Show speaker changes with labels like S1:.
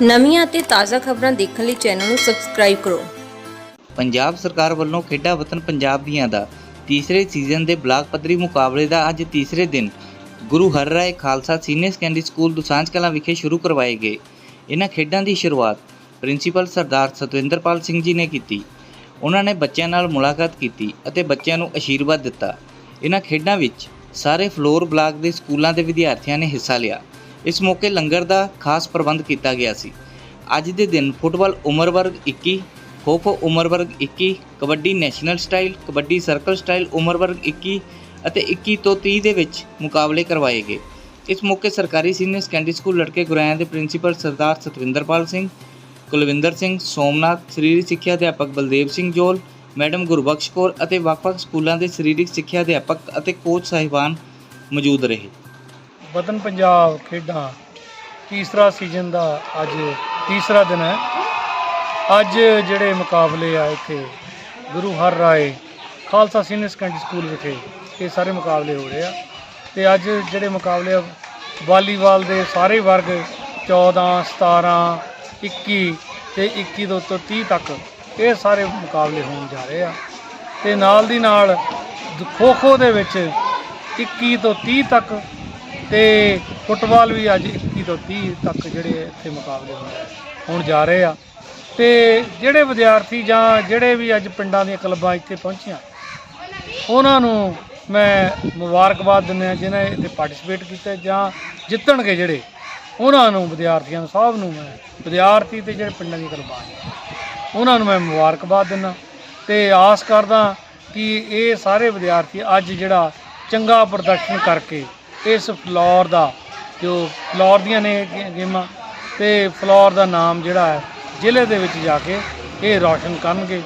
S1: ਨਵੀਆਂ ਅਤੇ ਤਾਜ਼ਾ ਖਬਰਾਂ ਦੇਖਣ ਲਈ ਚੈਨਲ ਨੂੰ ਸਬਸਕ੍ਰਾਈਬ ਕਰੋ।
S2: ਪੰਜਾਬ ਸਰਕਾਰ ਵੱਲੋਂ ਖੇਡਾਂ ਵਤਨ ਪੰਜਾਬ ਦੀਆਂ ਦਾ ਤੀਸਰੇ ਸੀਜ਼ਨ ਦੇ ਬਲਾਕ ਪੱਧਰੀ ਮੁਕਾਬਲੇ ਦਾ ਅੱਜ ਤੀਸਰੇ ਦਿਨ Guru Har Rai Khalsa senior secondary school Dusanjh Kalan ਵਿਖੇ ਸ਼ੁਰੂ ਕਰਵਾਏ ਗਏ। ਇਹਨਾਂ ਖੇਡਾਂ ਦੀ ਸ਼ੁਰੂਆਤ ਪ੍ਰਿੰਸੀਪਲ ਸਰਦਾਰ ਸਤਵਿੰਦਰਪਾਲ ਸਿੰਘ ਜੀ ਨੇ ਕੀਤੀ। ਉਹਨਾਂ ਨੇ ਬੱਚਿਆਂ ਨਾਲ ਮੁਲਾਕਾਤ ਕੀਤੀ ਅਤੇ ਬੱਚਿਆਂ ਨੂੰ ਅਸ਼ੀਰਵਾਦ ਦਿੱਤਾ। ਇਹਨਾਂ ਖੇਡਾਂ ਵਿੱਚ ਸਾਰੇ ਫਲੋਰ ਬਲਾਕ ਦੇ ਸਕੂਲਾਂ ਦੇ ਵਿਦਿਆਰਥੀਆਂ ਨੇ ਹਿੱਸਾ ਲਿਆ। ਇਸ ਮੌਕੇ ਲੰਗਰ ਦਾ ਖਾਸ ਪ੍ਰਬੰਧ ਕੀਤਾ ਗਿਆ ਸੀ। ਅੱਜ ਦੇ ਦਿਨ ਫੁੱਟਬਾਲ ਉਮਰ ਵਰਗ 21 ਖੋ ਖੋ ਉਮਰ ਵਰਗ 21 kabaddi national style, kabaddi circle style ਉਮਰ ਵਰਗ 21 ਅਤੇ 21 ਤੋਂ 30 ਦੇ ਵਿੱਚ ਮੁਕਾਬਲੇ ਕਰਵਾਏ ਗਏ। ਇਸ ਮੌਕੇ ਸਰਕਾਰੀ ਸੀਨੀਅਰ ਸੈਕੰਡਰੀ ਸਕੂਲ ਲੜਕੇ ਗੁਰਾਇਆਂ ਦੇ ਪ੍ਰਿੰਸੀਪਲ ਸਰਦਾਰ ਸਤਵਿੰਦਰਪਾਲ ਸਿੰਘ, ਕੁਲਵਿੰਦਰ ਸਿੰਘ, ਸੋਮਨਾਥ, ਸਰੀਰਕ ਸਿੱਖਿਆ ਅਧਿਆਪਕ ਬਲਦੇਵ ਸਿੰਘ ਜੋਲ, ਮੈਡਮ ਗੁਰਬਖਸ਼ ਕੌਰ ਅਤੇ ਵੱਖ-ਵੱਖ ਸਕੂਲਾਂ ਦੇ ਸਰੀਰਕ ਸਿੱਖਿਆ ਅਧਿਆਪਕ ਅਤੇ ਕੋਚ ਸਾਹਿਬਾਨ ਮੌਜੂਦ ਰਹੇ।
S3: ਵਤਨ ਪੰਜਾਬ ਖੇਡਾਂ ਤੀਸਰਾ ਸੀਜ਼ਨ ਦਾ ਅੱਜ ਤੀਸਰਾ ਦਿਨ ਹੈ। ਅੱਜ ਜਿਹੜੇ ਮੁਕਾਬਲੇ ਆ ਇੱਥੇ Guru Har Rai Khalsa senior secondary school ਵਿਖੇ ਇਹ ਸਾਰੇ ਮੁਕਾਬਲੇ ਹੋ ਰਹੇ ਆ। ਤੇ ਅੱਜ ਜਿਹੜੇ ਮੁਕਾਬਲੇ ਆ, ਵਾਲੀਬਾਲ ਦੇ ਸਾਰੇ ਵਰਗ 14 17 21 ਤੇ 21 ਤੋਂ ਤੋਂ 30 ਤੱਕ ਇਹ ਸਾਰੇ ਮੁਕਾਬਲੇ ਹੋਣ ਜਾ ਰਹੇ ਆ। ਤੇ ਨਾਲ ਦੀ ਨਾਲ ਖੋ ਖੋ ਦੇ ਵਿੱਚ 21 ਤੋਂ 30 ਤੱਕ ਤੇ ਫੁੱਟਬਾਲ ਵੀ ਅੱਜ 21 ਤੋਂ 30 ਤੱਕ ਜਿਹੜੇ ਇੱਥੇ ਮੁਕਾਬਲੇ ਹੋਣ- ਹੋਣ ਜਾ ਰਹੇ ਆ। ਤੇ ਜਿਹੜੇ ਵਿਦਿਆਰਥੀ ਜਾਂ ਜਿਹੜੇ ਵੀ ਅੱਜ ਪਿੰਡਾਂ ਦੀਆਂ ਕਲੱਬਾਂ ਇੱਥੇ ਪਹੁੰਚੀਆਂ, ਉਹਨਾਂ ਨੂੰ ਮੈਂ ਮੁਬਾਰਕਬਾਦ ਦਿੰਦਾ ਜਿਨ੍ਹਾਂ ਇੱਥੇ ਪਾਰਟਿਸਿਪੇਟ ਕੀਤਾ ਜਾਂ ਜਿੱਤਣਗੇ ਜਿਹੜੇ, ਉਹਨਾਂ ਨੂੰ ਵਿਦਿਆਰਥੀਆਂ ਨੂੰ, ਸਭ ਨੂੰ ਮੈਂ ਵਿਦਿਆਰਥੀ ਤੇ ਜਿਹੜੇ ਪਿੰਡਾਂ ਦੀਆਂ ਕਲੱਬਾਂ ਉਹਨਾਂ ਨੂੰ ਮੈਂ ਮੁਬਾਰਕਬਾਦ ਦਿੰਦਾ ਤੇ ਆਸ ਕਰਦਾ ਕਿ ਇਹ ਸਾਰੇ ਵਿਦਿਆਰਥੀ ਅੱਜ ਜਿਹੜਾ ਚੰਗਾ ਪ੍ਰਦਰਸ਼ਨ ਕਰਕੇ ਇਸ ਫਲੋਰ ਦਾ, ਜੋ ਫਲੋਰ ਦੀਆਂ ਨੇ ਗੇਮਾਂ, ਤੇ ਫਲੋਰ ਦਾ ਨਾਮ ਜਿਹੜਾ ਹੈ, ਜ਼ਿਲ੍ਹੇ ਦੇ ਵਿੱਚ ਜਾ ਕੇ ਇਹ ਰੌਸ਼ਨ ਕਰਨਗੇ।